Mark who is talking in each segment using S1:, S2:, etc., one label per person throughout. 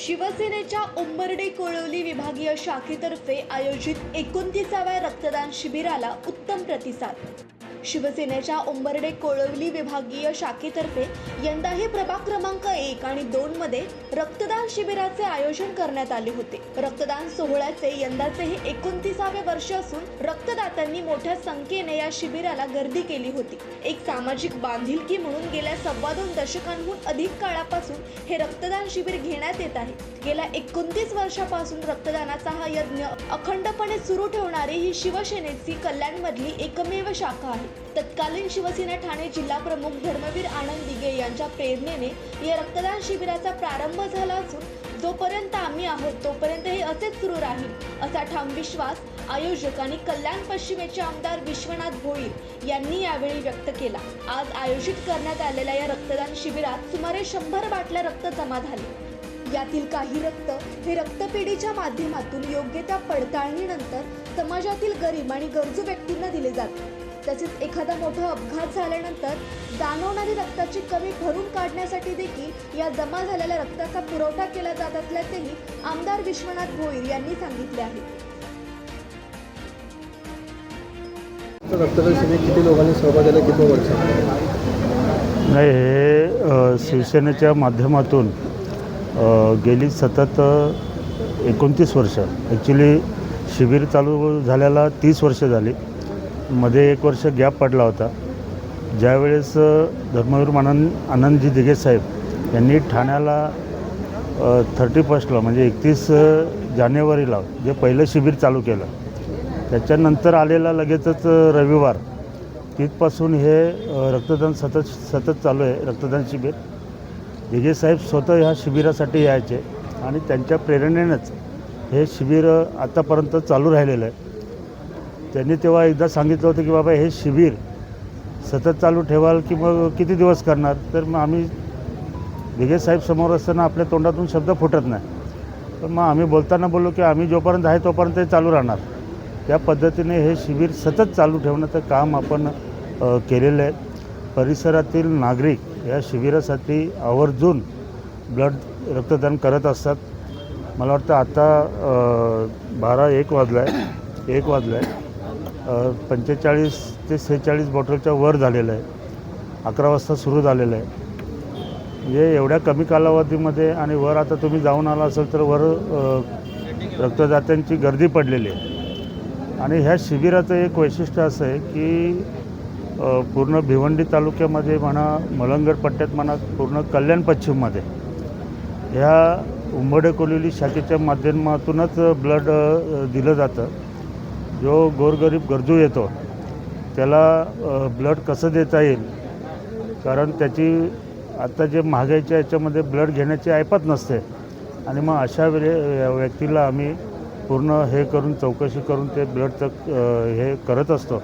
S1: शिवसेनेच्या उंबर्डे कोळवली विभागीय शाखेतर्फे आयोजित एकोणतीसाव्या रक्तदान शिबिराला उत्तम प्रतिसाद. शिवसेनेच्या उंबर्डे कोळवली विभागीय शाखेतर्फे यंदाही प्रभाग क्रमांक एक आणि दोन मध्ये रक्तदान शिबिराचे आयोजन करण्यात आले होते. रक्तदान सोहळ्याचे यंदाचे हे एकोणतीसावे वर्ष असून रक्तदात्यांनी मोठ्या संख्येने या शिबिराला गर्दी केली होती. एक सामाजिक बांधिलकी म्हणून गेल्या सव्वा दोन दशकांहून अधिक काळापासून हे रक्तदान शिबिर घेण्यात येत आहे. गेल्या एकोणतीस वर्षापासून रक्तदानाचा हा यज्ञ अखंडपणे सुरू ठेवणारी ही शिवसेनेची कल्याणमधली एकमेव शाखा आहे. तत्कालीन शिवसेना ठाणे जिल्हा प्रमुख धर्मवीर आनंद दिगे यांच्या प्रेरणेने या रक्तदान शिबिराचा प्रारंभ झाला असून जोपर्यंत आम्ही आहोत तोपर्यंत हे असेच सुरू राहील असा ठाम विश्वास आयोजक आणि कल्याण पश्चिमेचे आमदार विश्वनाथ भोईर यांनी यावेळी व्यक्त केला. आज आयोजित करण्यात आलेल्या या रक्तदान शिबिरात सुमारे शंभर बाटल्या रक्त जमा झाले. यातील काही रक्त हे रक्तपेढीच्या माध्यमातून योग्य त्या पडताळणीनंतर समाजातील गरीब आणि गरजू व्यक्तींना दिले जाते. तसेच एखादा मोठा अपघात झाल्यानंतर जाणवणारी रक्ताची कमी भरून काढण्यासाठी देखील या जमा झालेल्या रक्ताचा पुरवठा केला जात असल्याचेही आमदार विश्वनाथ भोईर यांनी सांगितले आहे.
S2: रक्तदान शिबिर किती लोकांनी सहभाग किती वर्ष?
S3: नाही हे शिवसेनेच्या माध्यमातून गेली सतत एकोणतीस वर्ष. ॲक्च्युली शिबिर चालू झाल्याला तीस वर्ष झाली. मध्ये एक वर्ष गॅप पडला होता. ज्यावेळेस अ, धर्मवीर आनंद आनंदजी दिघे साहेब यांनी ठाण्याला थर्टी फर्स्टला म्हणजे एकतीस जानेवारीला जे पहिलं शिबिर चालू केलं त्याच्यानंतर आलेला लगेचच रविवार. तिथपासून हे रक्तदान सतत सतत चालू आहे रक्तदान शिबिर. दिघे साहेब स्वतः ह्या शिबिरासाठी यायचे आणि त्यांच्या प्रेरणेनंच हे शिबिर आतापर्यंत चालू राहिलेलं आहे. त्यांनी तेव्हा एकदा सांगितलं होतं की बाबा हे शिबिर सतत चालू ठेवाल की मग किती दिवस करणार? तर मग आम्ही दिघे साहेब समोर असताना आपल्या तोंडातून शब्द फुटत नाही. तर मग आम्ही बोलताना बोललो की आम्ही जोपर्यंत आहे तोपर्यंत ते चालू राहणार. त्या पद्धतीने हे शिबिर सतत चालू ठेवण्याचं काम आपण केलेलं आहे. परिसरातील नागरिक या शिबिरासाठी आवर्जून ब्लड रक्तदान करत असतात. मला वाटतं आता बारा एक वाजला आहे एक वाजला आहे पंचेचाळीस ते सेहेचाळीस बॉटलच्या वर झालेलं आहे. अकरा वाजता सुरू झालेलं आहे. म्हणजे एवढ्या कमी कालावधीमध्ये आणि वर आता तुम्ही जाऊन आला असेल तर वर रक्तदात्यांची गर्दी पडलेली आहे. आणि ह्या शिबिराचं एक वैशिष्ट्य असं आहे की पूर्ण भिवंडी तालुक्यामध्ये म्हणा मलंगड पट्ट्यात म्हणा पूर्ण कल्याण पश्चिममध्ये ह्या उंबडे कोलिवली शाखेच्या माध्यमातूनच ब्लड दिलं जातं. जो गोरगरीब गरजू येतो त्याला ब्लड कसं देता येईल? कारण त्याची आता जे महागाईच्या याच्यामध्ये ब्लड घेण्याची ऐपत नसते. आणि मग अशा वेळे व्यक्तीला आम्ही पूर्ण हे करून चौकशी करून ते ब्लडचं हे करत असतो.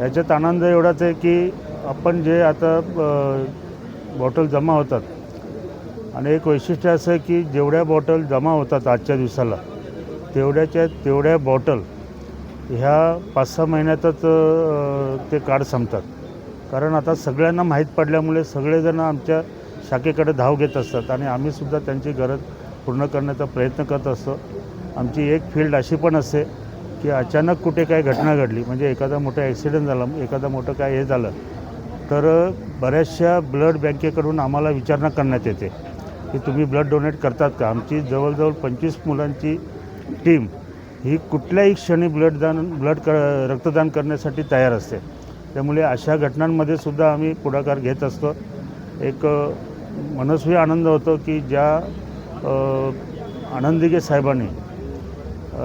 S3: याच्यात आनंद एवढाच आहे की आपण जे आता बॉटल जमा होतात. आणि एक वैशिष्ट्य असं आहे की जेवढ्या बॉटल जमा होतात आजच्या दिवसाला तेवढ्याच्या तेवढ्या बॉटल ह्या पाच सहा महिन्यातच ते कार्ड संपतात. कारण आता सगळ्यांना माहीत पडल्यामुळे सगळेजण आमच्या शाखेकडे धाव घेत असतात आणि आम्हीसुद्धा त्यांची गरज पूर्ण करण्याचा प्रयत्न करत असतो. आमची एक फील्ड अशी पण असते की अचानक कुठे काय घटना घडली म्हणजे एखादा मोठा ॲक्सिडेंट झाला एखादा मोठं काय हे झालं तर बऱ्याचशा ब्लड बँकेकडून आम्हाला विचारणा करण्यात येते. की तुम्ही ब्लड डोनेट करतात का? आमची जवळजवळ पंचवीस मुलांची टीम ही कुठल्याही क्षणी ब्लडदान ब्लड क रक्तदान करण्यासाठी तयार असते. त्यामुळे अशा घटनांमध्ये सुद्धा आम्ही पुढाकार घेत असतो. एक मनस्वी आनंद होतो की ज्या आनंदिगे साहेबांनी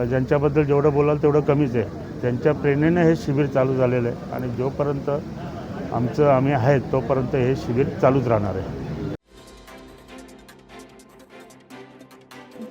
S3: ज्यांच्याबद्दल जेवढं बोलाल तेवढं कमीच आहे. त्यांच्या प्रेरणेनं हे शिबिर चालू झालेलं आहे आणि जोपर्यंत आमचं आम्ही आहेत तोपर्यंत हे शिबिर चालूच राहणार आहे.